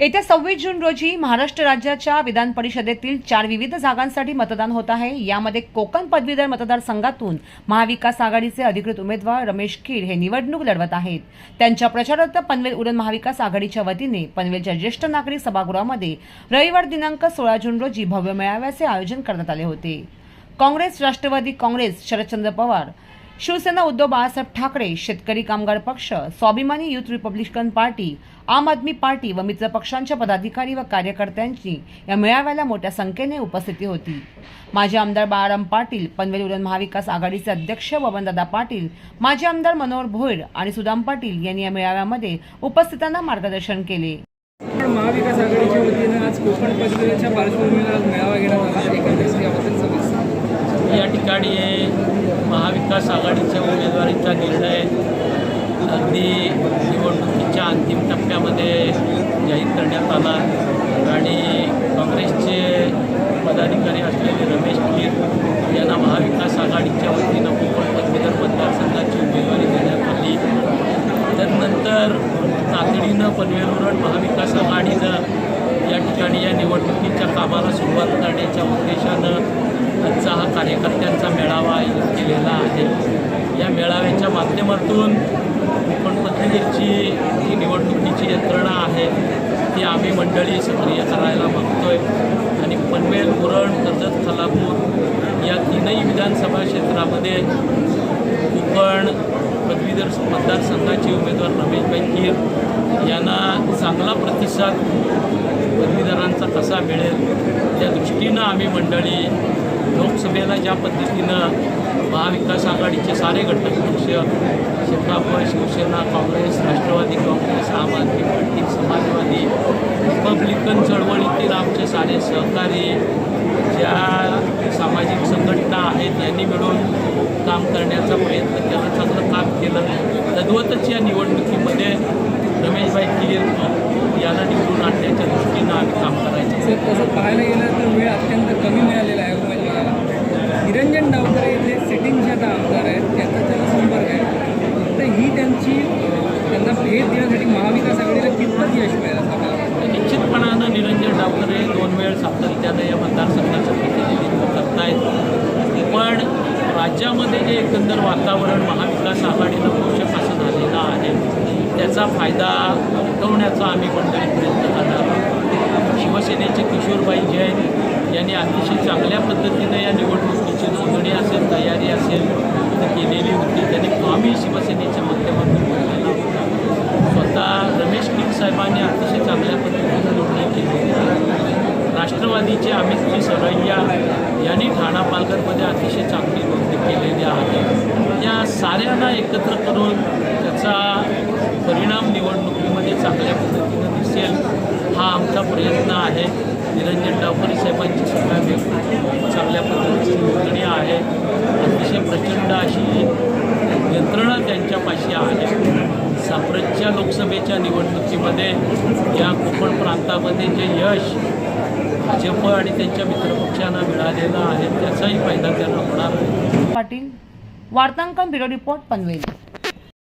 येत्या सव्वीस जून रोजी महाराष्ट्र राज्याच्या विधान परिषदेतील चार विविध जागांसाठी मतदान होत आहे. यामध्ये कोकण पदवीधर मतदारसंघातून महाविकास आघाडीचे अधिकृत उमेदवार रमेश खीर हे निवडणूक लढवत आहेत. त्यांच्या प्रचारार्थ पनवेल उरण महाविकास आघाडीच्या वतीने पनवेलच्या ज्येष्ठ नागरिक सभागृहामध्ये रविवार दिनांक सोळा जून रोजी भव्य मेळाव्याचे आयोजन करण्यात आले होते. काँग्रेस राष्ट्रवादी काँग्रेस शरदचंद्र पवार शिवसेना उद्धव बाळासाहेब ठाकरे शेतकरी कामगार पक्ष स्वाभिमानी युथ रिपब्लिकन पार्टी आम आदमी पार्टी व मित्र पक्षांच्या पदाधिकारी व कार्यकर्त्यांची या मेळाव्याला मोठ्या संख्येने उपस्थिती होती. माजी आमदार बाळाराम पाटील पनवेल उरण महाविकास आघाडीचे अध्यक्ष बबनदादा पाटील माजी आमदार मनोहर भोईर आणि सुदाम पाटील यांनी या मेळाव्यामध्ये उपस्थितांना मार्गदर्शन केले. महाविकास आघाडीच्या वतीनं आज कोकण पदवीच्या पार्श्वभूमीवर आज मेळावा घेण्यात आला. एकंदरीत याबद्दल सविस्तर या ठिकाणी महाविकास आघाडीच्या उमेदवारीचा निर्णय अगदी निवडणुकीच्या अंतिम टप्प्यामध्ये जाहीर करण्यात आला. आणि काँग्रेसचे पदाधिकारी असलेले रमेश कीर यांना महाविकास आघाडीच्या वतीनं कोकण पदवीधर मतदारसंघाची उमेदवारी देण्यात आली. त्यानंतर तातडीनं पनवेलवरण महाविकास आघाडीनं या ठिकाणी या निवडणुकीच्या कामाला सुरुवात करण्याच्या उद्देशानं आजचा हा कार्यकर्त्यांचा मेळावा आयोजित केलेला आहे. या मेळाव्याच्या माध्यमातून कोकण पद्धतीची जी निवडणुकीची यंत्रणा आहे ती आम्ही मंडळी सक्रिय करायला मागतोय आणि पनवेल उरण कर्जत खालापूर या तीनही विधानसभा क्षेत्रामध्ये कोकण पदवीधर मतदारसंघाचे उमेदवार रमेशबाई कीर यांना चांगला प्रतिसाद पदवीधरांचा कसा मिळेल त्या दृष्टीनं आम्ही मंडळी लोकसभेला ज्या पद्धतीनं महाविकास आघाडीचे सारे घटक पक्ष शेकाप शिवसेना काँग्रेस राष्ट्रवादी काँग्रेस आम आदमी पार्टी समाजवादी रिपब्लिकन चळवळीतील आमचे सारे सहकारी ज्या सामाजिक संघटना आहेत यांनी मिळून काम करण्याचा प्रयत्न केला चांगलं काम केलं. तद्वतच या निवडणुकीमध्ये रमेशभाई किर यांना निवडून आणण्याच्या दृष्टीनं आम्ही काम करायचं. तसं पाहायला गेलं तर वेळ अत्यंत कमी मिळालेला आहे उमेदवाराला निरंजन डावकरे इथले सिटिंगचे आता आमदार आहेत त्याचा त्याला संपर्क आहे तर ही त्यांची अं, त्यांना भेट देण्यासाठी महाविकास आघाडीला कितपत यश मिळेल असं आपल्याला वाटतं? निश्चितपणानं निरंजन डावकरे दोन वेळ सातत्यानं या मतदारसंघाचं प्रतिनिधित्व करतायत पण राज्यामध्ये जे एकंदर वातावरण महाविकास आघाडीनं पोषक असं झालेलं आहे त्याचा फायदा उठवण्याचा आम्ही मंडळी प्रयत्न करणार आहोत. शिवसेनेचे किशोरबाई जैन यांनी अतिशय चांगल्या पद्धतीनं या निवडणुकीची नोंदणी असेल तयारी असेल केलेली होती. त्यांनी आम्ही शिवसेनेच्या माध्यमातून बोललेला होता. स्वतः रमेश किंग साहेबांनी अतिशय चांगल्या पद्धतीनं नोंदणी केलेली राष्ट्रवादीचे अमित जी सरैया यांनी ठाणा पालघरमध्ये अतिशय चांगली नोंदणी केलेली आहे या साऱ्यांना एकत्र करून त्याचा परिणाम निवडणुकीमध्ये चांगल्या पद्धतीनं दिसेल हा आमचा प्रयत्न आहे. निरंजन डावकरे साहेबांची सुद्धा चांगल्या पद्धतीची नोंदणी आहे. अतिशय प्रचंड अशी यंत्रणा त्यांच्यापाशी आहे. साप्रतच्या लोकसभेच्या निवडणुकीमध्ये या कोकण प्रांतामध्ये जे यश भाजप आणि त्यांच्या मित्रपक्षांना मिळालेलं आहे त्याचाही फायदा त्यांना होणार आहे. पाटील वार्तांकन ब्युरो रिपोर्ट पनवेल